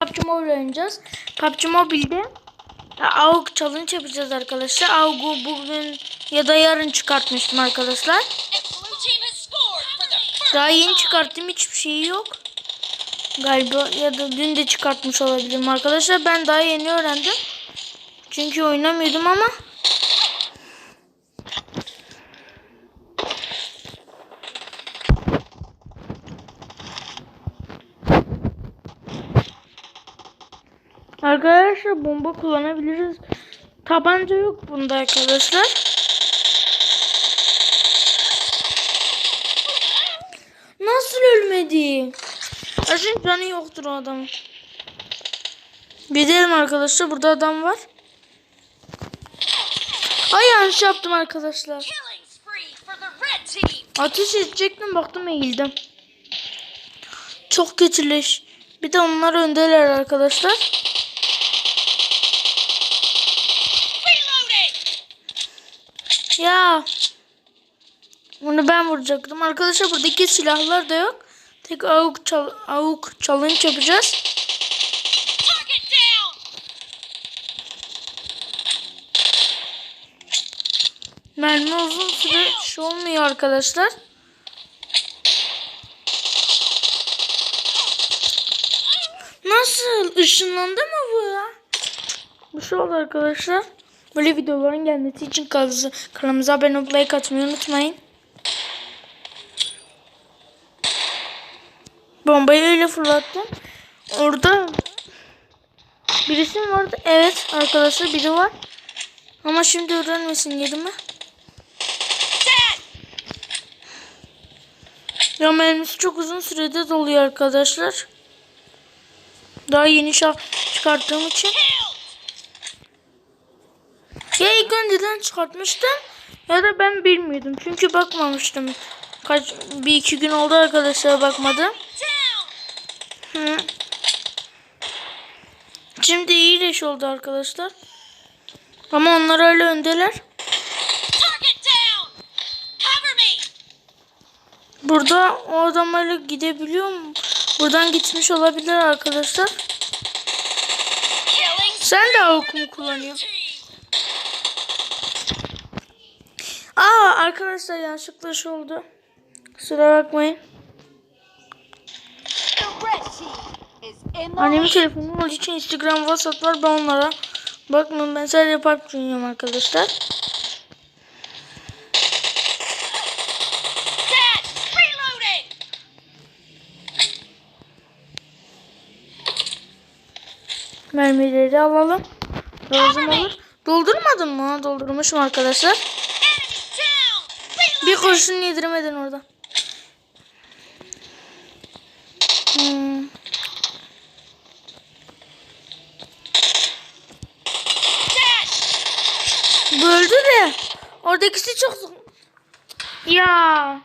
PUBG Mobile oynayacağız. PUBG Mobile'de AUG challenge yapacağız arkadaşlar. AUG'u bugün ya da yarın çıkartmıştım arkadaşlar. Daha yeni çıkarttım hiçbir şey yok. Galiba ya da dün de çıkartmış olabilirim arkadaşlar. Ben daha yeni öğrendim. Çünkü oynamıyordum ama. Arkadaşlar bomba kullanabiliriz. Tabanca yok bunda arkadaşlar. Nasıl ölmedi? Aşın canı yoktur o adamın. Gidelim arkadaşlar. Burada adam var. Ay yanlış yaptım arkadaşlar. Ateş edecektim baktım eğildim. Çok kötüleş. Bir de onlar öndeler arkadaşlar. Ya. Onu ben vuracaktım. Arkadaşlar buradaki silahlar da yok. Tek avuk, çal avuk challenge yapacağız. Mermi uzun süre şey olmuyor arkadaşlar. Nasıl? Işınlandı mı bu ya? Bu şey oldu arkadaşlar. Böyle videoların gelmesi için kanalımıza, kanalımıza abone olup like atmayı unutmayın. Bombayı öyle fırlattım. Orada birisi mi vardı? Evet arkadaşlar biri var. Ama şimdi öğrenmesin yerimi. Ya mermisi çok uzun sürede doluyor arkadaşlar. Daha yeni çıkarttığım için. Ya ilk önceden çıkartmıştım ya da ben bilmiyordum. Çünkü bakmamıştım. Kaç bir iki gün oldu arkadaşlar bakmadım. Hı. Şimdi iyi leş oldu arkadaşlar. Ama onlar öyle öndeler. Burada o adam öyle gidebiliyor mu? Buradan gitmiş olabilir arkadaşlar. Sen de avuk mu kullanıyorsun? Arkadaşlar yanlışlıkla şey oldu. Kusura bakmayın. Annemin telefonu olduğu için Instagram, WhatsApp var. Ben onlara bakmıyorum. Ben sadece PUBG oynuyorum arkadaşlar. Mermileri alalım. Lazım olur. Doldurmadın mı? Doldurmuşum arkadaşlar. Kurşun yediremedin orada. Hmm. Böldü de. Oradakisi çok... Ya.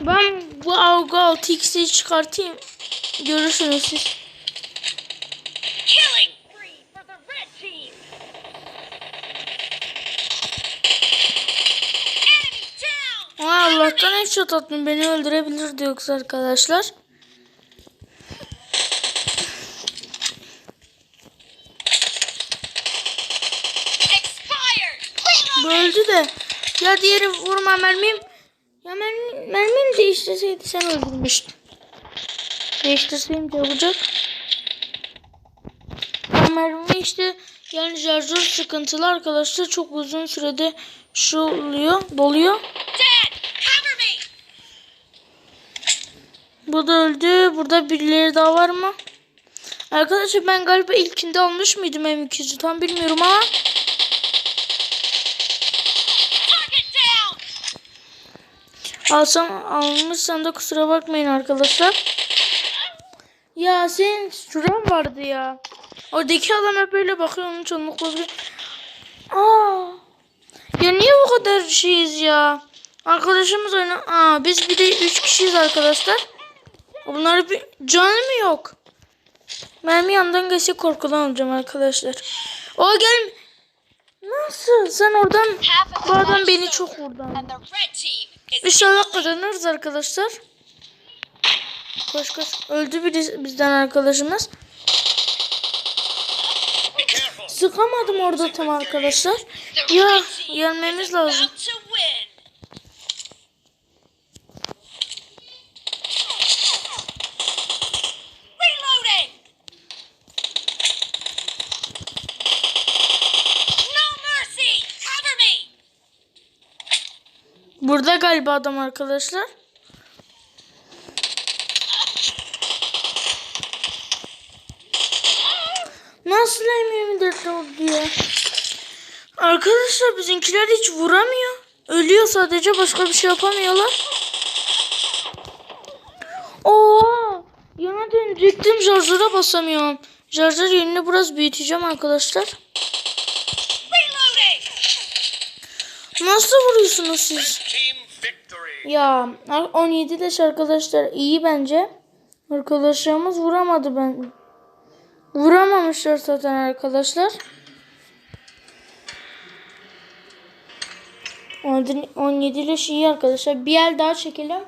Ben bu Avga 6x'i çıkartayım. Görürsünüz siz. Allah'tan headshot attım. Beni öldürebilirdi yoksa arkadaşlar. Böldü de. Ya diğeri vurma mermim. Ya mermi, mermini değiştirseydi sen öldürmüştün. Değiştirseydim de olacak. Ya mermi işte yani şarjör sıkıntılı arkadaşlar çok uzun sürede şu oluyor, doluyor. Bu da öldü. Burada birileri daha var mı? Arkadaşlar ben galiba ilkinde almış mıydım M200'ü tam bilmiyorum ama alsam almışsam da kusura bakmayın arkadaşlar. Ya senin süren vardı ya. Oradaki adam hep böyle bakıyor onun çoğunlukla. Aa. Ya niye bu kadar şeyiz ya? Arkadaşımız oyna... Aa biz bir de 3 kişiyiz arkadaşlar. Bunlar bir canı mı yok? Mermi yandan geçse korkudan olacağım arkadaşlar. O gel. Nasıl? Sen oradan bu adam beni çok vurdu. İnşallah kazanırız arkadaşlar. Koş koş. Öldü biri bizden arkadaşımız. Sıkamadım orada tam arkadaşlar. Ya gelmemiz lazım. Burada galiba adam arkadaşlar. Nasıl M24 oldu ya? Arkadaşlar bizimkiler hiç vuramıyor. Ölüyor sadece başka bir şey yapamıyorlar. Oha! Yana dönecektim şarjöre basamıyorum. Şarjör yerini biraz büyüteceğim arkadaşlar. Nasıl vuruyorsunuz siz? Ya 17 leş arkadaşlar iyi bence. Arkadaşlarımız vuramadı ben. Vuramamışlar zaten arkadaşlar. 17 leş iyi arkadaşlar. Bir el daha çekelim.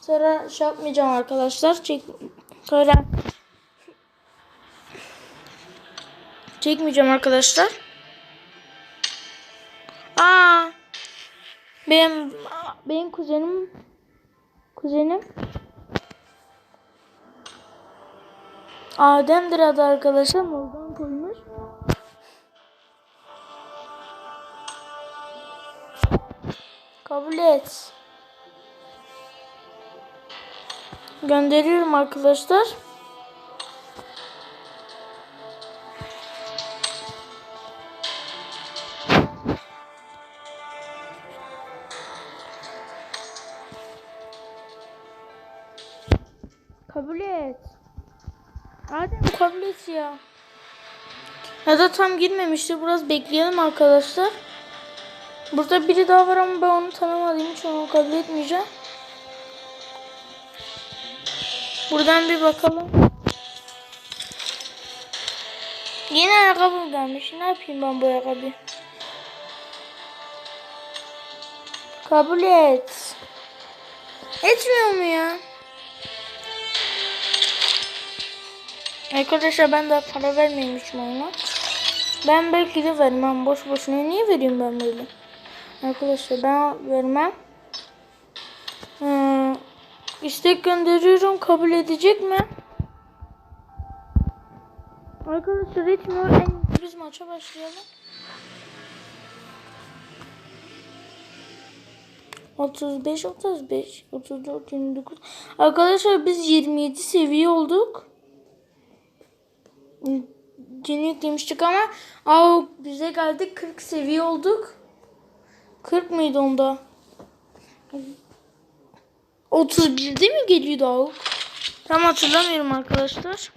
Sonra şey yapmayacağım arkadaşlar. Çek sonra çekmeyeceğim arkadaşlar. Benim benim kuzenim kuzenim Adem'dir adı arkadaşlar. Morgan koymuş. Kabul et. Gönderiyorum arkadaşlar. Ya. Ya da tam girmemiştir. Biraz bekleyelim arkadaşlar. Burada biri daha var ama ben onu tanımadığım için onu kabul etmeyeceğim. Buradan bir bakalım. Yine ayakkabım gelmiş. Ne yapayım ben bu ayakkabıyı? Kabul et. Etmiyor mu ya? Arkadaşlar ben daha para vermemişim ona. Ben belki de vermem. Boş boşuna niye vereyim ben böyle? Arkadaşlar ben vermem. Ee, istek gönderiyorum. Kabul edecek mi? Arkadaşlar etmiyor. En biz maça başlayalım. 35 35 34 29 Arkadaşlar biz 27 seviye olduk. Yeni yüklemiştik ama aa, bize geldik 40 seviye olduk. 40 mıydı onda? 31'de mi geliyordu avuk? Tam hatırlamıyorum arkadaşlar.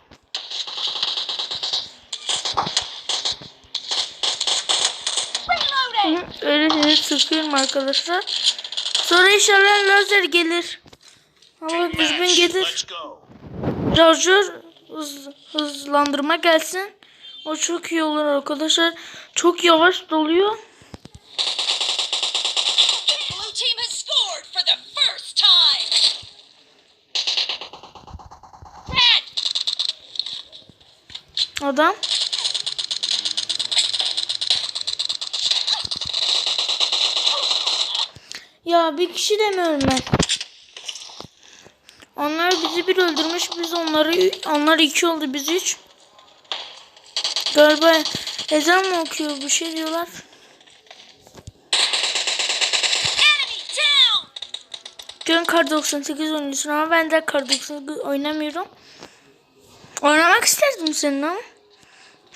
Öyle seni sıkıyorum arkadaşlar. Sonra inşallah lazer gelir. Ama düzgün gelir. Let's go. Hızlandırma gelsin. O çok iyi olur arkadaşlar. Çok yavaş doluyor. Adam. Ya bir kişi de mi ölmez? Onlar bizi bir öldürmüş. Biz onları onlar iki oldu biz üç. Galiba ezan mı okuyor bir şey diyorlar. Dün kar 98 oynuyorsun ama ben de kar 98 oynamıyorum. Oynamak isterdim seninle ama.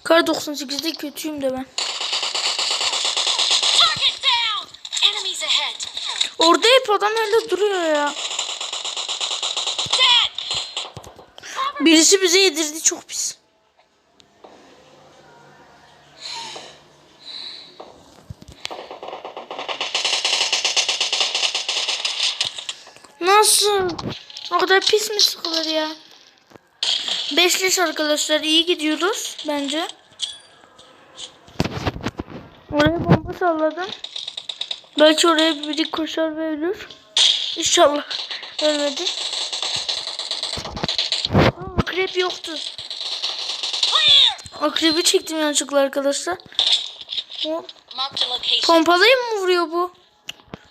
Kar 98'de kötüyüm de ben. Orada hep adam öyle duruyor ya. Birisi bize yedirdi çok pis. Nasıl? O kadar pis mi sıkılır ya? Beşleş arkadaşlar iyi gidiyoruz bence. Oraya bomba salladım. Belki oraya biri koşar ve ölür. İnşallah ölmedi. Akrep yoktu. Akrebi çektim yanlışlıkla arkadaşlar. O, pompalıyı mı vuruyor bu?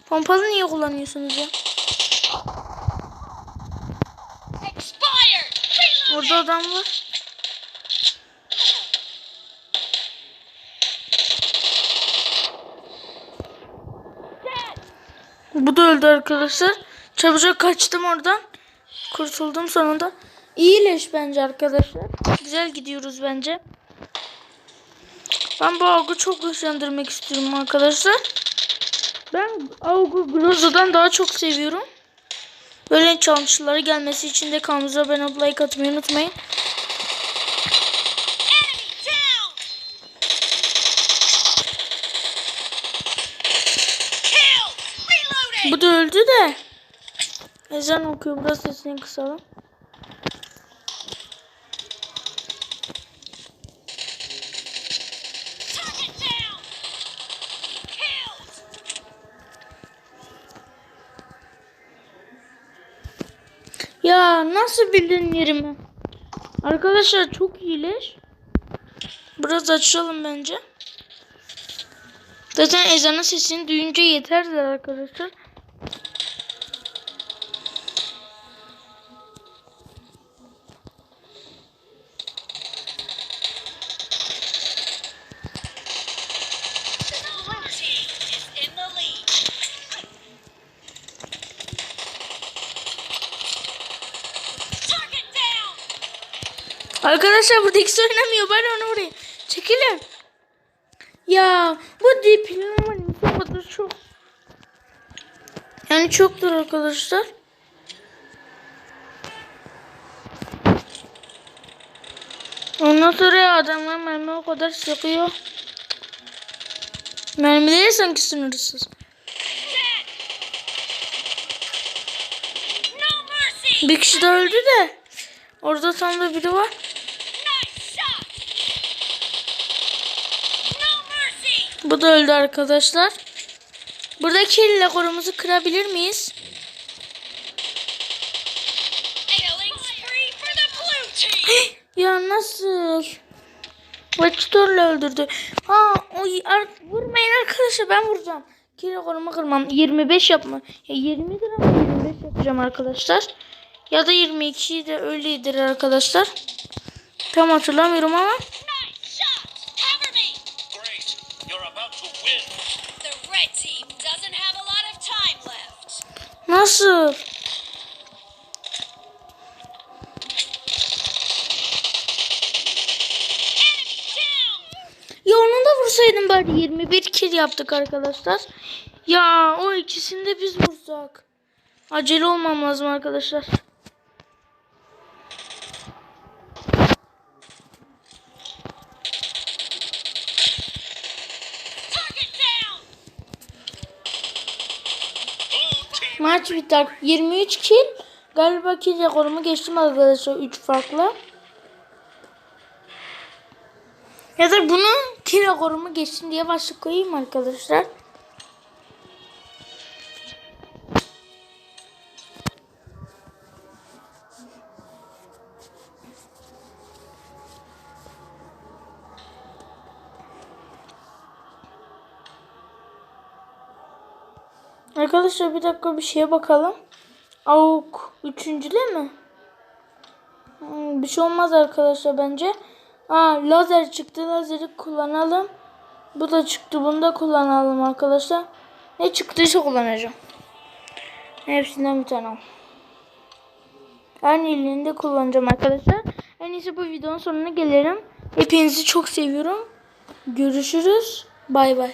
Pompalı niye kullanıyorsunuz ya? Orada adam var. Bu da öldü arkadaşlar. Çabucak kaçtım oradan. Kurtuldum sonunda. İyileş bence arkadaşlar. Güzel gidiyoruz bence. Ben bu avgu çok güçlendirmek istiyorum arkadaşlar. Ben avgu Groza'dan daha çok seviyorum. Böyle challenge'lara gelmesi için de kanalımıza abone olup like atmayı unutmayın. Bu da öldü de. Ezan okuyor. Biraz sesini kısalım. Nasıl bildin yerimi? Arkadaşlar çok iyileş. Biraz açalım bence. Zaten ezanın sesini duyunca yeterler arkadaşlar. Arkadaşlar burada ikisi oynamıyor. Ben onu vurayım. Çekilin. Ya bu bu kadar çok. Yani çoktur arkadaşlar. Ondan sonra adamlar mermi o kadar sıkıyor. Mermileri sanki sınırsız. Bir kişi de öldü de. Orada tam biri var. Bu da öldü arkadaşlar. Buradaki rekorumuzu kırabilir miyiz? Ya nasıl? Vektörle öldürdü. Ha, o vurmayın arkadaşlar ben vuracağım. Ki rekorumu kırmam. 25 yapma. Ya 20 gram 25 yapacağım arkadaşlar. Ya da 22 de öyledir arkadaşlar. Tam hatırlamıyorum ama. Nasıl? Ya onu da vursaydım bari 21 kill yaptık arkadaşlar. Ya o ikisini de biz vursak. Acele olmam lazım arkadaşlar. Biter. 23 kill. Galiba kill rekorumu geçtim arkadaşlar 3 farklı. Ya da bunu kill rekorumu geçsin diye başlık koyayım arkadaşlar. Arkadaşlar bir dakika bir şeye bakalım. Avuk üçüncüde mi? Hmm, bir şey olmaz arkadaşlar bence. Aa lazer çıktı. Lazeri kullanalım. Bu da çıktı. Bunu da kullanalım arkadaşlar. Ne çıktıysa kullanacağım. Hepsinden bir tane al. En iyiliğini de kullanacağım arkadaşlar. En iyisi bu videonun sonuna gelirim. Hepinizi çok seviyorum. Görüşürüz. Bay bay.